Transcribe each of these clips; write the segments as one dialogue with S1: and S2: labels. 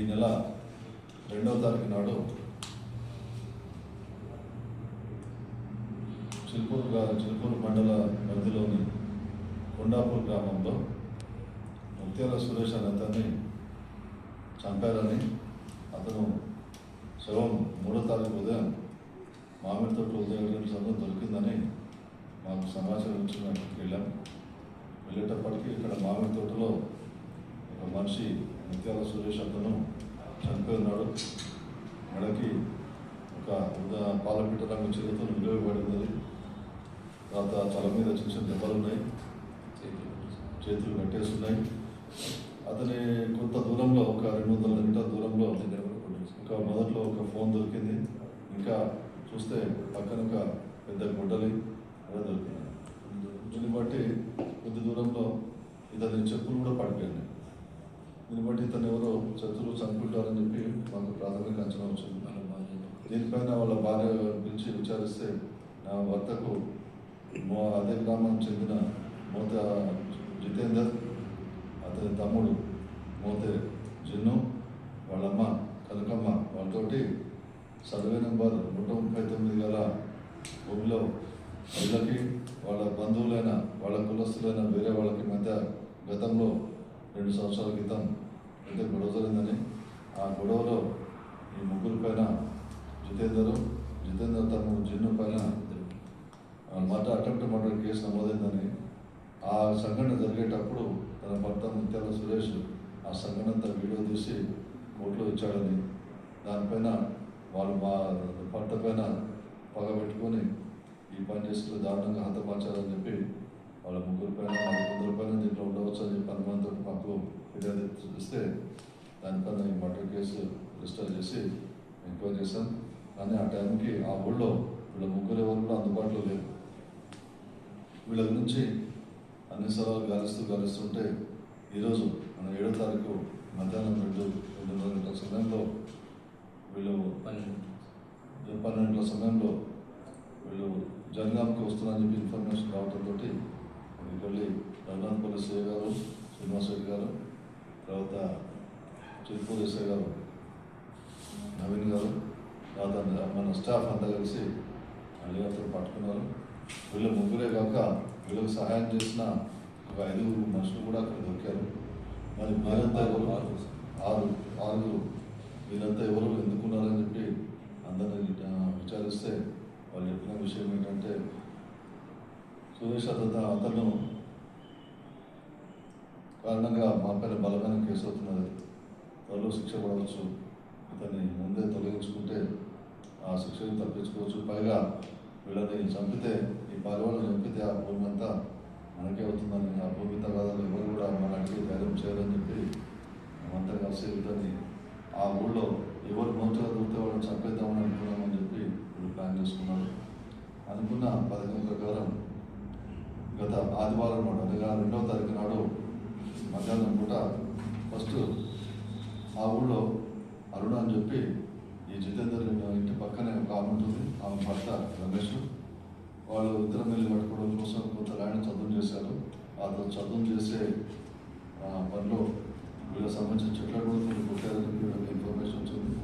S1: ఈ నెల రెండవ తారీఖు నాడు చిలుకూరు గా- చిలుకూరు మండల పరిధిలోని కొండాపూర్ గ్రామంలో ముత్యాల సురేష్ అనే అతన్ని చంపారని అతను శవం మూడో తారీఖు ఉదయం మామిడి తోట ఉదయం సమయం దొరికిందని మాకు సమాచారం ఇచ్చిన వెళ్ళాం. వెళ్ళేటప్పటికీ ఇక్కడ మామిడి తోటలో ఒక మనిషి ముత్యాల సురేష్ అతను చనిపోయి ఉన్నాడు మెడకి ఒక ఉద- పాలపిట్ట రంగు చేతితో నిలవబడి తర్వాత తల మీద చిన్న చిన్న దెబ్బలు ఉన్నాయి. చేతులు కట్టేస్తున్నాయి. అతని కొంత దూరంలో ఒక రెండు వందల మీటర్ దూరంలో ఒక మొదట్లో ఒక ఫోన్ దొరికింది. ఇంకా చూస్తే పక్కన ఒక పెద్ద గుడ్డలి కూడా దొరికింది. దీన్ని బట్టి కొద్ది దూరంలో ఇతని చెప్పులు కూడా పడిపోయింది దీన్ని బట్టి ఇతను ఎవరో శత్రువు చనిపోతారని చెప్పి మాకు ప్రాథమిక అంచనా వచ్చింది దీనిపైన వాళ్ళ భార్య పిలిచి విచారిస్తే నా భర్తకు మో అదే గ్రామం చెందిన మోత జితేందర్ అతని తమ్ముడు మోతే జిన్ను వాళ్ళమ్మ కనకమ్మ వాళ్ళతోటి సర్వే నెంబర్ నూట ముప్పై తొమ్మిది గల భూమిలో వీళ్ళకి వాళ్ళ బంధువులైన వాళ్ళ కులస్తులైన వేరే వాళ్ళకి మధ్య గతంలో రెండు సంవత్సరాల క్రితం అయితే గొడవ జరిగిందని. ఆ గొడవలో ఈ ముగ్గురు పైన జితేందర్ జితేందర్ తమ జిన్ను పైన మర్డర్ అటెంప్ట్ మర్డర్ కేసు నమోదైందని. ఆ సంఘటన జరిగేటప్పుడు తన భర్త ముత్యాల సురేష్ ఆ సంఘటన అంతా వీడియో తీసి కోర్టులో ఇచ్చాడని. దానిపైన వాళ్ళు మా భర్త పైన పగ పెట్టుకొని ఈ పని చేస్తూ దారుణంగా హతమార్చారని చెప్పి వాళ్ళ ముగ్గురు పైన నలుగురు పైన దీంట్లో ఉండవచ్చు అని చెప్పి అనుమానంతో మాకు ఫిర్యాదు ఇస్తే దానిపైన ఈ మర్డర్ కేసు రిజిస్టర్ చేసి ఎంక్వైరీ చేశాం. కానీ ఆ టైంకి ఆ ఊళ్ళో వీళ్ళ ముగ్గురు ఎవరు కూడా అందుబాటులో లేరు. వీళ్ళ గురించి అన్ని సవాలు గాలిస్తూ గాలిస్తుంటే ఈరోజు మన ఏడో తారీఖు మధ్యాహ్నం రెండు రెండున్నర గంటల సమయంలో వీళ్ళు పన్నెండు గంటల సమయంలో వీళ్ళు జనగాంకి వస్తున్నారని చెప్పి ఇన్ఫర్మేషన్ రావడంతో వెళ్ళి రఘునాథపల్లి సిఐ గారు శ్రీనివాసరెడ్డి గారు తర్వాత చిలుపూర్ ఎస్ఐ గారు నవీన్ గారు తర్వాత మన స్టాఫ్ అంతా కలిసి అడిగారితో పట్టుకున్నారు. వీళ్ళు ముగ్గురే కాక వీళ్ళకి సహాయం చేసిన ఒక ఐదుగురు మనుషులు కూడా అక్కడ దొరికారు. మరి మీరంతా ఎవరు? ఆరు ఆరుగురు. మీరంతా ఎవరు? ఎందుకున్నారని చెప్పి అందరిని విచారిస్తే వాళ్ళు చెప్పిన విషయం ఏంటంటే సురేష్ అతను అతను కారణంగా మా పైన బలమైన కేసు అవుతున్నది. త్వరలో శిక్ష పడవచ్చు. ఇతన్ని ముందే తొలగించుకుంటే ఆ శిక్షను తప్పించుకోవచ్చు. పైగా వీళ్ళని చంపితే ఈ పరివాళ్ళని చంపితే ఆ భూమి అంతా మనకే అవుతుందని ఆ భూమి తగాదాలు ఎవరు కూడా మనకి ధైర్యం చేయాలని చెప్పి మేమంతా కలిసి వీళ్ళని ఆ ఊళ్ళో ఎవరు మోచగా దొరికితే వాళ్ళని చంపేద్దామని అనుకున్నామని చెప్పి వీళ్ళు ప్లాన్ చేసుకున్నారు. అనుకున్న పథకం ప్రకారం ఆదివారం నాడు అనగా రెండవ తారీఖు నాడు మధ్యాహ్నం పూట ఫస్ట్ ఆ ఊళ్ళో అరుణ అని చెప్పి ఈ జితేందర్ ఇంటి పక్కనే ఒక ఆమె ఉంటుంది. ఆమె భర్త రమేష్. వాళ్ళు ఇద్దరం వెళ్ళి పట్టుకోవడం కోసం కొంత ల్యాండ్ చదువు చేశారు. ఆ చదువు చేసే పనిలో వీళ్ళకి సంబంధించిన చెట్ల కూడా కొన్ని కొట్టారని వీళ్ళకి ఇన్ఫర్మేషన్ వచ్చింది.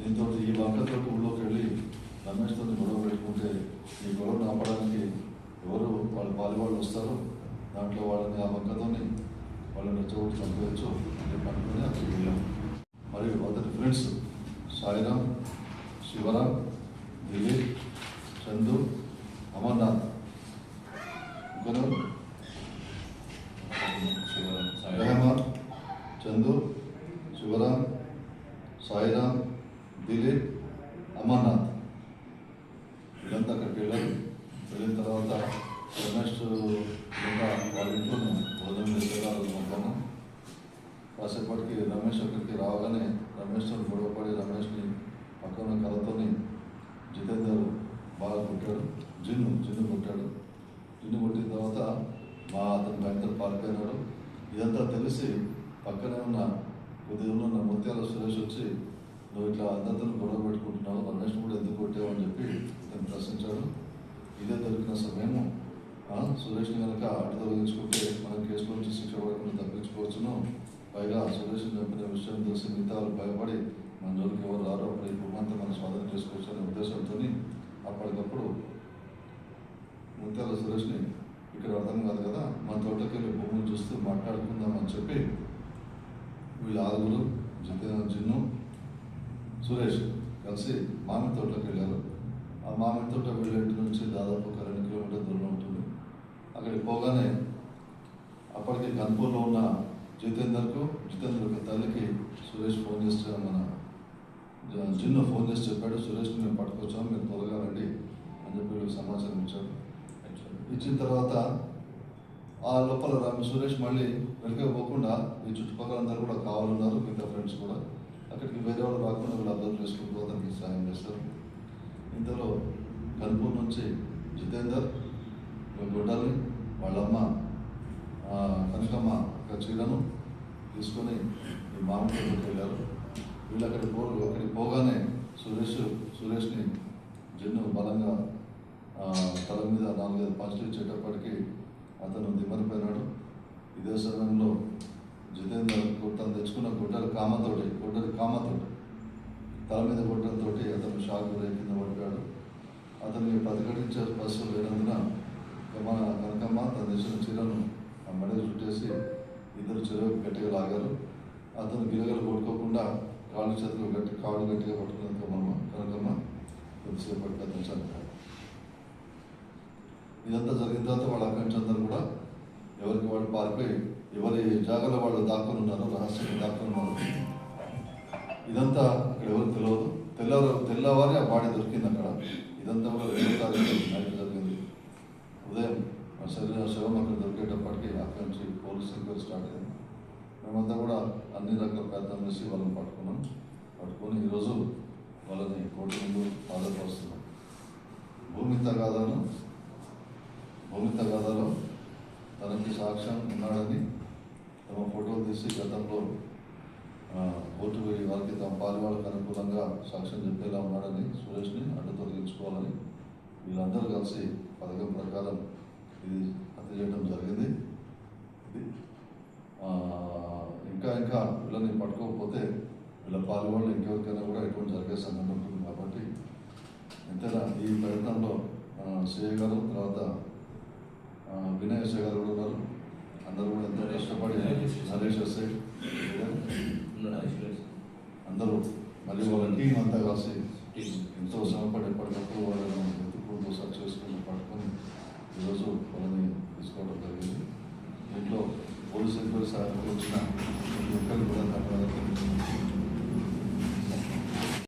S1: దీంతో ఈ బంకతో ఊళ్ళోకి వెళ్ళి రమేష్తో గొడవ పెట్టుకుంటే ఈ గొడవను ఆపడానికి వాళ్ళు వస్తారు దాంట్లో వాళ్ళని ఆ బంకతోని వాళ్ళని చోటు చంపవచ్చు అని పనుకొని అక్కడికి వెళ్ళాం. మరియు అతని ఫ్రెండ్స్ సాయిరామ్ శివరామ్ దిలీప్ చందు అమర్నాథ్. ఇంకొకరు రెహమాన్ చందు శివరామ్ సాయిరామ్ దిలీప్ అమర్నాథ్ వీళ్ళంతా అక్కడికి వెళ్ళారు వెళ్ళిన తర్వాత రమేష్ ఇంకా వాళ్ళ ఇంట్లో భోజనం చేసేవారు పంపాము కాసేపటికి రమేష్ అక్కడికి రావగానే రమేష్తో గొడవపడి రమేష్ని పక్కన కథతోని జితేందర్ బాగా కొట్టాడు. జిన్ను జిన్ను కొట్టాడు. జిన్ను కొట్టిన తర్వాత మా అతని భయంకర పారిపోయినాడు. ఇదంతా తెలిసి పక్కనే ఉన్న ఉదయం ఉన్న ముత్యాల సురేష్ వచ్చి నువ్వు ఇట్లా అందరితో గొడవ పెట్టుకుంటున్నావు రమేష్ కూడా ఎందుకు కొట్టావు? అని చెప్పి ఇతను ప్రశ్నించాడు. ఇదే దొరికిన సమయము. ఆ, సురేష్ని కనుక అడ్డు తొలగించుకుంటే మనం కేసులో నుంచి శిక్ష పడకుండా తప్పించుకోవచ్చును. పైగా సురేష్ చెప్పిన విషయం తెలిసి మిగతా వాళ్ళు భయపడి మన జోలికి ఎవరు రారో అప్పుడు ఈ భూమంతా మనం స్వాధీనం చేసుకోవచ్చు అనే ఉద్దేశంతో అప్పటికప్పుడు ముత్యాల సురేష్ని ఇక్కడ అర్థం కాదు కదా మన తోటకి వెళ్ళి భూములు చూస్తూ మాట్లాడుకుందామని చెప్పి వీళ్ళ ఆరుగురు జితేంద్ర జిన్ను సురేష్ కలిసి మామిడి తోటలోకి వెళ్ళారు ఆ మామిడి తోట వీళ్ళ నుంచి దాదాపు ఒక రెండు కిలోమీటర్ దూరం ఉంటుంది. అక్కడికి పోగానే అప్పటికి కన్పూర్లో ఉన్న జితేందర్కు జితేందర్ యొక్క తల్లికి సురేష్ ఫోన్ చేస్తే మన జ- జిన్ను ఫోన్ చేసి చెప్పాడు సురేష్ మేము పట్టుకొచ్చాము మీరు త్వరగా రండి అని చెప్పి సమాచారం ఇచ్చాడు. ఇచ్చిన తర్వాత ఆ లోపల రామ సురేష్ మళ్ళీ వెనక పోకుండా ఈ చుట్టుపక్కల అందరూ కూడా కావాలన్నారు మిగతా ఫ్రెండ్స్ కూడా. అక్కడికి వేరే వాళ్ళు రాకుండా వీళ్ళు అబ్జర్వ్ చేసుకుంటూ అతనికి సాయం చేస్తారు. ఇంతలో కనుపూర్ నుంచి జితేందర్ గొడ్డల్ని వాళ్ళమ్మ కనకమ్మ ఒక చీరను తీసుకొని ఈ మామిడి వెళ్ళారు వీళ్ళు అక్కడికి పో అక్కడికి పోగానే సురేష్ సురేష్ని జన్ను బలంగా తల మీద నాలుగైదు పంచులు ఇచ్చేటప్పటికి అతను దిమ్మరిపోయినాడు. ఇదే సమయంలో జితేందర్ తను తెచ్చుకున్న గుడ్డలు కామతోటి గుడ్డలు కామతోటి తల మీద గుడ్డలతోటి అతను షాక్ గురై కింద పడిపోయాడు. అతన్ని ప్రతిఘటించే బస్సు లేనందున మన కనకమ్మ తన తెచ్చిన చీరను ఆ మెడ చుట్టేసి ఇద్దరు చెరువు గట్టిగా లాగారు. అతను గిలగలు కొట్టుకోకుండా కాళ్ళు చేతులు గట్టి కాళ్ళు గట్టిగా పట్టుకున్నందుకు మనమ కనకమ్మ కొద్దిసేపు అతను చనిపోయాడు ఇదంతా జరిగిన తర్వాత వాళ్ళ అక్కడి కూడా ఎవరికి వాళ్ళు పారిపోయి ఎవరి జాగాలో వాళ్ళు దాక్కుని ఉన్నారు రహస్యంగా దాక్కుని ఉన్నారు ఇదంతా అక్కడ ఎవరు తెలియదు తెల్లవారు తెల్లవారి ఆ బాడీ దొరికింది అక్కడ. ఇదంతా కూడా రెండో తారీఖు జరిగింది. ఉదయం శరీర శవం అక్కడ దొరికేటప్పటికి అక్కడి నుంచి పోలీసు ఎంక్వైరీ స్టార్ట్ అయింది. మేమంతా కూడా అన్ని రకాల ప్రయత్నం చేసి వాళ్ళని పట్టుకున్నాం. పట్టుకొని ఈరోజు వాళ్ళని కోర్టు ముందు హాజరుపరుస్తున్నాం భూమి తగాదాను భూమి తగాదాలో తనకి సాక్ష్యం ఉన్నాడని తమ ఫోటోలు తీసి గతంలో కోర్టు వెళ్ళి వారికి తమ పాలి వాళ్ళకి అనుకూలంగా సాక్ష్యం చెప్పేలా ఉన్నాడని సురేష్ని అడ్డు తొలగించుకోవాలని వీళ్ళందరూ కలిసి పథకం ప్రకారం ఇది హత్య చేయడం జరిగింది. ఇది ఇంకా ఇంకా వీళ్ళని పట్టుకోకపోతే వీళ్ళ పాలి ఇంకెవరికైనా కూడా ఎటువంటి జరిగే సంఘటన ఉంటుంది కాబట్టి ఎంతైనా ఈ ప్రయత్నంలో సిఐ గారు తర్వాత ఆ, వినయ్ ఎస్ఐ గారు కూడా ఉన్నారు. అందరూ కూడా ఎంతో కష్టపడి నరేష్ ఎస్ఐ అందరూ మళ్ళీ వాళ్ళ టీం అంతా కలిసి ఎంతో శ్రమపడి ఎప్పటికప్పుడు వాళ్ళని ఎత్తుకుంటూ సక్సెస్ఫుల్ పట్టుకొని ఈరోజు వాళ్ళని తీసుకోవడం జరిగింది. దీంట్లో పోలీసులు ఎంక్వైరీ వచ్చిన ప్రతి కూడా ధన్యవాదాలు